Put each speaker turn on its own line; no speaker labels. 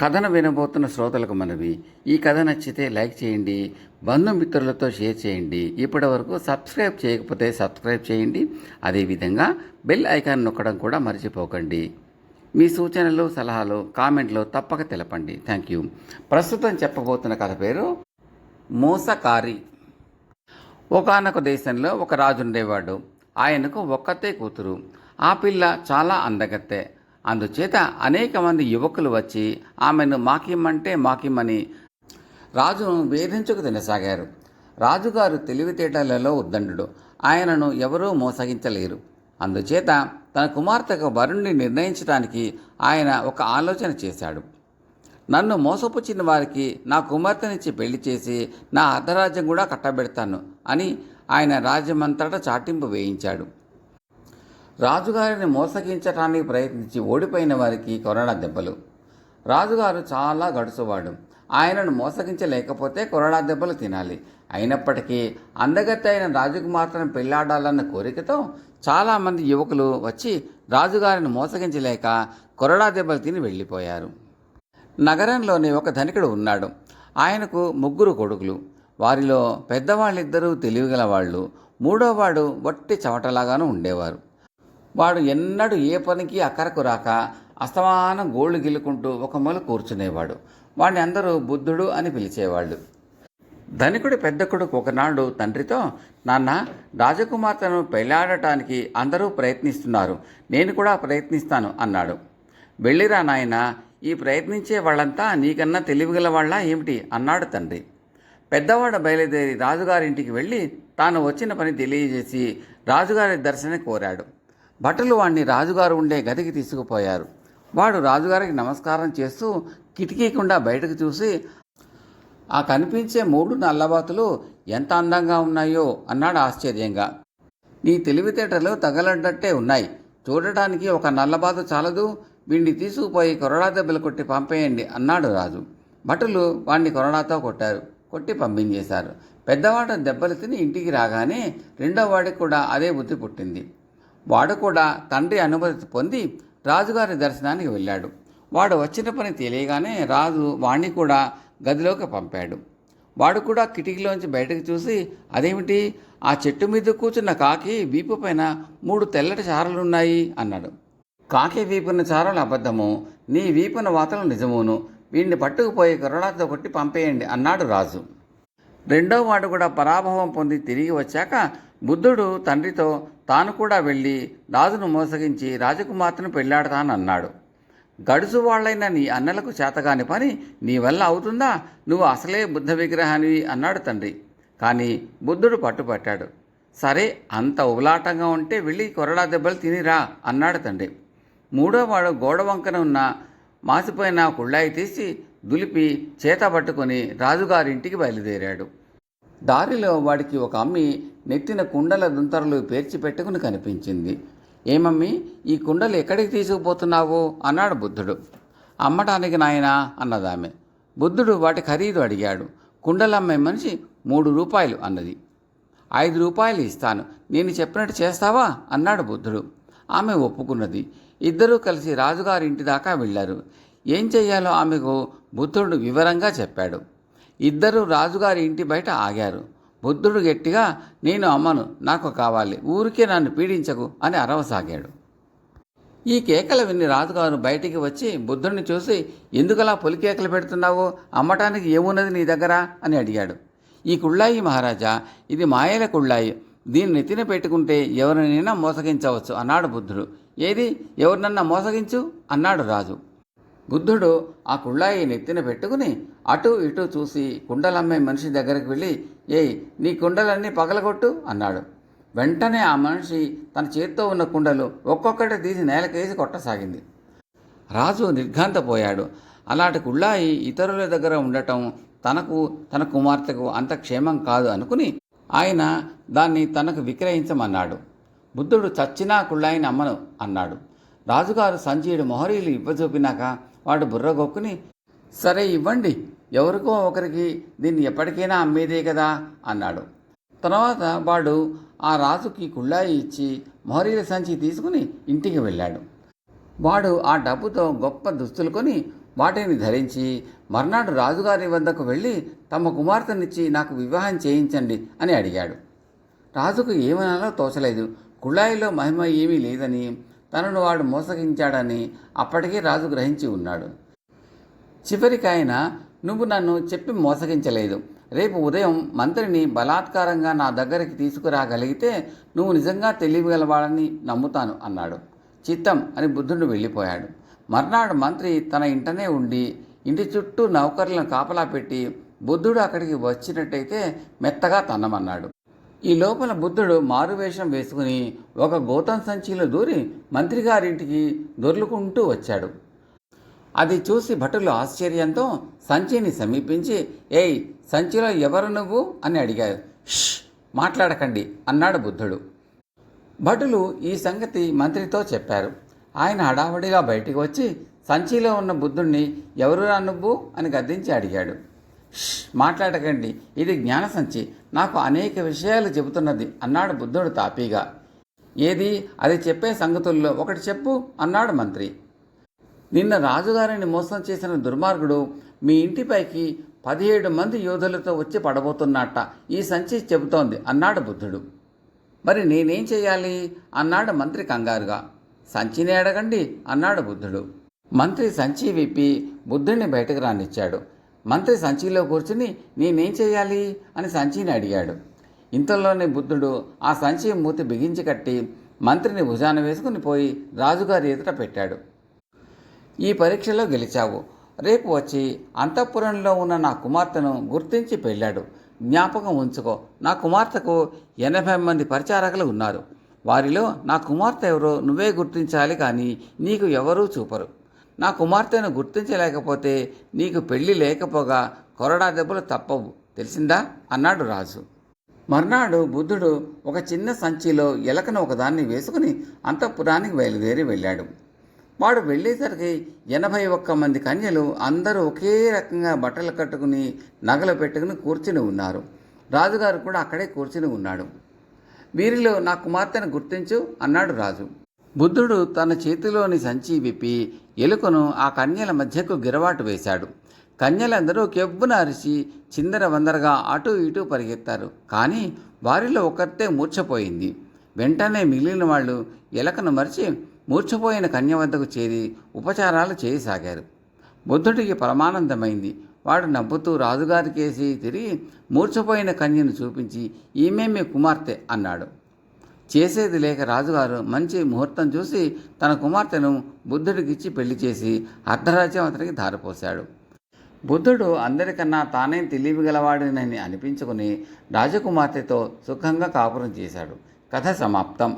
కథను వినబోతున్న శ్రోతలకు మనవి ఈ కథ నచ్చితే లైక్ చేయండి బంధుమిత్రులతో షేర్ చేయండి. ఇప్పటి వరకు సబ్స్క్రైబ్ చేయకపోతే సబ్స్క్రైబ్ చేయండి. అదేవిధంగా బెల్ ఐకాన్ నొక్కడం కూడా మర్చిపోకండి. మీ సూచనలు సలహాలు కామెంట్లు తప్పక తెలపండి. Thank you. ప్రస్తుతం చెప్పబోతున్న కథ పేరు మోసకారి. ఒకానొక దేశంలో ఒక రాజు ఉండేవాడు. ఆయనకు ఒక్కతే కూతురు. ఆ పిల్ల చాలా అందగత్తే. అందుచేత అనేక మంది యువకులు వచ్చి ఆమెను మాకిమ్మంటే మాకిమ్మని రాజును వేధించుకు తినసాగారు. రాజుగారు తెలివితేటలలో ఉద్దండు ఆయనను ఎవరూ మోసగించలేరు. అందుచేత తన కుమార్తెకు వరుణ్ణి నిర్ణయించడానికి ఆయన ఒక ఆలోచన చేశాడు. నన్ను మోసపుచ్చిన వారికి నా కుమార్తెనిచ్చి పెళ్ళి చేసి నా అర్ధరాజ్యం కూడా కట్టబెడతాను అని ఆయన రాజ్యమంతటా చాటింపు వేయించాడు. రాజుగారిని మోసగించటానికి ప్రయత్నించి ఓడిపోయిన వారికి కొరడా దెబ్బలు. రాజుగారు చాలా గడుసువాడు. ఆయనను మోసగించలేకపోతే కొరడా దెబ్బలు తినాలి. అయినప్పటికీ అందగత్తె అయిన రాజకుమార్తెను పెళ్ళాడాలన్న కోరికతో చాలామంది యువకులు వచ్చి రాజుగారిని మోసగించలేక కొరడా దెబ్బలు తిని వెళ్ళిపోయారు. నగరంలోని ఒక ధనికుడు ఉన్నాడు. ఆయనకు ముగ్గురు కొడుకులు. వారిలో పెద్దవాళ్ళిద్దరూ తెలివిగల వాళ్ళు మూడోవాడు వట్టి చవటలాగాను ఉండేవారు. వాడు ఎన్నడూ ఏ పనికి అక్కరకు రాక అస్తమానం గోళ్ళు గిల్లుకుంటూ ఒక మూల కూర్చునేవాడు. వాడిని అందరూ బుద్ధుడు అని పిలిచేవాళ్ళు. ధనికుడి పెద్ద కొడుకు ఒకనాడు తండ్రితో నాన్న రాజకుమార్తెను పెళ్ళాడటానికి అందరూ ప్రయత్నిస్తున్నారు. నేను కూడా ప్రయత్నిస్తాను అన్నాడు. వెళ్ళిరా నాయన ఈ ప్రయత్నించే వాళ్ళంతా నీకన్నా తెలివిగల వాళ్ళ ఏమిటి? అన్నాడు తండ్రి. పెద్దవాడు బయలుదేరి రాజుగారింటికి వెళ్ళి తాను వచ్చిన పని తెలియజేసి రాజుగారి దర్శనం కోరాడు. భటులు వాణ్ణి రాజుగారు ఉండే గదికి తీసుకుపోయారు. వాడు రాజుగారికి నమస్కారం చేస్తూ కిటికీకుండా బయటకు చూసి ఆ కనిపించే మూడు నల్లబాతులు ఎంత అందంగా ఉన్నాయో అన్నాడు ఆశ్చర్యంగా. నీ తెలివితేటలు తగలడ్డట్టే ఉన్నాయి. చూడటానికి ఒక నల్లబాతు చాలదు. వీణ్ణి తీసుకుపోయి కొరడా దెబ్బలు కొట్టి పంపేయండి అన్నాడు రాజు. భటులు వాణ్ణి కొరడాతో కొట్టారు. కొట్టి పంపించేశారు. పెద్దవాడు దెబ్బలు తిని ఇంటికి రాగానే రెండో వాడికి కూడా అదే బుద్ధి పుట్టింది. వాడు కూడా తండ్రి అనుమతి పొంది రాజుగారి దర్శనానికి వెళ్ళాడు. వాడు వచ్చిన పని తెలియగానే రాజు వాణ్ణి కూడా గదిలోకి పంపాడు. వాడు కూడా కిటికీలోంచి బయటకు చూసి అదేమిటి? ఆ చెట్టు మీద కూర్చున్న కాకి వీపు పైన మూడు తెల్లటి చారలున్నాయి అన్నాడు. కాకి వీపున చారలు అబద్ధము. నీ వీపున వాతలు నిజమును. వీడిని పట్టుకుపోయి కరుణాతో కొట్టి పంపేయండి అన్నాడు రాజు. రెండో వాడు కూడా పరాభవం పొంది తిరిగి వచ్చాక బుద్ధుడు తండ్రితో తాను కూడా వెళ్ళి రాజును మోసగించి రాజకుమార్తెను పెళ్ళాడతానన్నాడు గడుసు వాళ్ళైన నీ అన్నలకు చేతగాని పని నీ వల్ల అవుతుందా? నువ్వు అసలే బుద్ధ విగ్రహానివి అన్నాడు తండ్రి. కానీ బుద్ధుడు పట్టుపట్టాడు. సరే అంత ఉబలాటంగా ఉంటే వెళ్ళి కొరడా దెబ్బలు తినిరా అన్నాడు తండ్రి. మూడో వాడు గోడ వంకన ఉన్న మాసిపోయిన కుళ్ళాయి తీసి దులిపి చేత పట్టుకొని రాజుగారింటికి బయలుదేరాడు. దారిలో వాడికి ఒక అమ్మి నెత్తిన కుండల దుంతరలు పేర్చి పెట్టుకుని కనిపించింది. ఏమమ్మి ఈ కుండలు ఎక్కడికి తీసుకుపోతున్నావు? అన్నాడు బుద్ధుడు. అమ్మటానికి నాయనా అన్నదామె. బుద్ధుడు వాటి ఖరీదు అడిగాడు. కుండలమ్మే మనిషి మూడు రూపాయలు అన్నది. ఐదు రూపాయలు ఇస్తాను. నేను చెప్పినట్టు చేస్తావా? అన్నాడు బుద్ధుడు. ఆమె ఒప్పుకున్నది. ఇద్దరూ కలిసి రాజుగారి ఇంటి దాకా వెళ్ళారు. ఏం చెయ్యాలో ఆమెకు బుద్ధుడు వివరంగా చెప్పాడు. ఇద్దరు రాజుగారి ఇంటి బయట ఆగారు. బుద్ధుడు గట్టిగా నేను అమ్మను నాకు కావాలి ఊరికే నన్ను పీడించకు అని అరవసాగాడు. ఈ కేకలు విని రాజుగారు బయటికి వచ్చి బుద్ధుడిని చూసి ఎందుకలా పొలి కేకలు పెడుతున్నావు? అమ్మటానికి ఏమున్నది నీ దగ్గర? అని అడిగాడు. ఈ కుళ్ళాయి మహారాజా ఇది మాయల కుళ్ళాయి. దీన్ని నెత్తిన పెట్టుకుంటే ఎవరినైనా మోసగించవచ్చు అన్నాడు బుద్ధుడు. ఏది? ఎవరినన్నా మోసగించు అన్నాడు రాజు. బుద్ధుడు ఆ కుళ్ళాయి నెత్తిన పెట్టుకుని అటు ఇటు చూసి కుండలమ్మే మనిషి దగ్గరికి వెళ్ళి ఏయ్ నీ కుండలన్నీ పగలగొట్టు అన్నాడు. వెంటనే ఆ మనిషి తన చేత్తో ఉన్న కుండలు ఒక్కొక్కటి తీసి నేలకేసి కొట్టసాగింది. రాజు నిర్ఘాంతపోయాడు. అలాంటి కుళ్ళాయి ఇతరుల దగ్గర ఉండటం తనకు తన కుమార్తెకు అంత క్షేమం కాదు అనుకుని ఆయన దాన్ని తనకు విక్రయించమన్నాడు. బుద్ధుడు చచ్చినా కుళ్ళాయిని అమ్మను అన్నాడు. రాజుగారు సంజయుడు మొహరీలు ఇవ్వచూపినాక వాడు బుర్రగొక్కుని సరే ఇవ్వండి ఎవరికో ఒకరికి దీన్ని ఎప్పటికైనా అమ్మేదే కదా అన్నాడు. తర్వాత వాడు ఆ రాజుకి కుళ్ళాయి ఇచ్చి మొహరీల సంచి తీసుకుని ఇంటికి వెళ్ళాడు. వాడు ఆ డబ్బుతో గొప్ప దుస్తులు కొని వాటిని ధరించి మర్నాడు రాజుగారి వద్దకు వెళ్ళి తమ కుమార్తెనిచ్చి నాకు వివాహం చేయించండి అని అడిగాడు. రాజుకు ఏమనాలో తోచలేదు. కుళాయిలో మహిమ ఏమీ లేదని తనను వాడు మోసగించాడని అప్పటికే రాజు గ్రహించి ఉన్నాడు. చివరికి ఆయన నువ్వు నన్ను చెప్పి మోసగించలేదు. రేపు ఉదయం మంత్రిని బలాత్కారంగా నా దగ్గరికి తీసుకురాగలిగితే నువ్వు నిజంగా తెలియగలవాడని నమ్ముతాను అన్నాడు. చిత్తం అని బుద్ధుడు వెళ్ళిపోయాడు. మర్నాడు మంత్రి తన ఇంటనే ఉండి ఇంటి చుట్టూ నౌకర్లను కాపలా పెట్టి బుద్ధుడు అక్కడికి వచ్చినట్టయితే మెత్తగా తన్నమన్నాడు. ఈ లోపల బుద్ధుడు మారువేషం వేసుకుని ఒక గౌతం సంచిలో దూరి మంత్రిగారింటికి దొర్లుకుంటూ వచ్చాడు. అది చూసి భటులు ఆశ్చర్యంతో సంచిని సమీపించి ఏయ్ సంచిలో ఎవరు నువ్వు? అని అడిగారు. ష్ మాట్లాడకండి అన్నాడు బుద్ధుడు. భటులు ఈ సంగతి మంత్రితో చెప్పారు. ఆయన హడావుడిగా బయటికి వచ్చి సంచిలో ఉన్న బుద్ధుణ్ణి ఎవరురా నువ్వు? అని గద్దించి అడిగాడు. మాట్లాడకండి. ఇది జ్ఞాన సంచి. నాకు అనేక విషయాలు చెబుతున్నది. అన్నాడు బుద్ధుడు తాపీగా. ఏది? అది చెప్పే సంగతుల్లో ఒకటి చెప్పు అన్నాడు మంత్రి. నిన్న రాజుగారిని మోసం చేసిన దుర్మార్గుడు మీ ఇంటిపైకి పదిహేడు మంది యోధులతో వచ్చి పడబోతున్నట్ట. ఈ సంచి చెబుతోంది అన్నాడు బుద్ధుడు. మరి నేనేం చేయాలి? అన్నాడు మంత్రి కంగారుగా. సంచిని అడగండి అన్నాడు బుద్ధుడు. మంత్రి సంచి విప్పి బుద్ధుడిని బయటకు రానిచ్చాడు. మంత్రి సంచిలో కూర్చుని నేనేం చేయాలి అని సంచిని అడిగాడు. ఇంతలోనే బుద్ధుడు ఆ సంచి మూతి బిగించి కట్టి మంత్రిని భుజాన వేసుకుని పోయి రాజుగారి ఎదుట పెట్టాడు. ఈ పరీక్షలో గెలిచావు. రేపు వచ్చి అంతఃపురంలో ఉన్న నా కుమార్తెను గుర్తించి పెళ్ళాడు. జ్ఞాపకం ఉంచుకో. నా కుమార్తెకు ఎనభై మంది పరిచారకులు ఉన్నారు. వారిలో నా కుమార్తె ఎవరో నువ్వే గుర్తించాలి కానీ నీకు ఎవరూ చూపరు. నా కుమార్తెను గుర్తించలేకపోతే నీకు పెళ్ళి లేకపోగా కొరడా దెబ్బలు తప్పవు. తెలిసిందా? అన్నాడు రాజు. మర్నాడు బుద్ధుడు ఒక చిన్న సంచిలో ఎలకను ఒకదాన్ని వేసుకుని అంతఃపురానికి బయలుదేరి వెళ్ళాడు. వాడు వెళ్ళేసరికి ఎనభై ఒక్క మంది కన్యలు అందరూ ఒకే రకంగా బట్టలు కట్టుకుని నగలు పెట్టుకుని కూర్చుని ఉన్నారు. రాజుగారు కూడా అక్కడే కూర్చుని ఉన్నాడు. వీరిలో నా కుమార్తెను గుర్తించు అన్నాడు రాజు. బుద్ధుడు తన చేతిలోని సంచి విప్పి ఎలుకను ఆ కన్యల మధ్యకు గిరవాటు వేశాడు. కన్యలందరూ కెవ్వున అరిచి చిందర వందరగా అటూ ఇటూ పరిగెత్తారు. కానీ వారిలో ఒకరితే మూర్ఛపోయింది. వెంటనే మిగిలిన వాళ్ళు ఎలకను మరిచి మూర్ఛపోయిన కన్య వద్దకు చేరి ఉపచారాలు చేయసాగారు. బుద్ధుడికి పరమానందమైంది. వాడు నవ్వుతూ రాజుగారికేసి తిరిగి మూర్ఛపోయిన కన్యను చూపించి ఈమె మీ కుమార్తె అన్నాడు. చేసేది లేక రాజుగారు మంచి ముహూర్తం చూసి తన కుమార్తెను బుద్ధుడికిచ్చి పెళ్ళి చేసి అర్ధరాజ్యం అతనికి ధారపోశాడు. బుద్ధుడు అందరికన్నా తానే తెలివిగలవాడినని అనిపించుకుని రాజకుమార్తెతో సుఖంగా కాపురం చేశాడు. కథ సమాప్తం.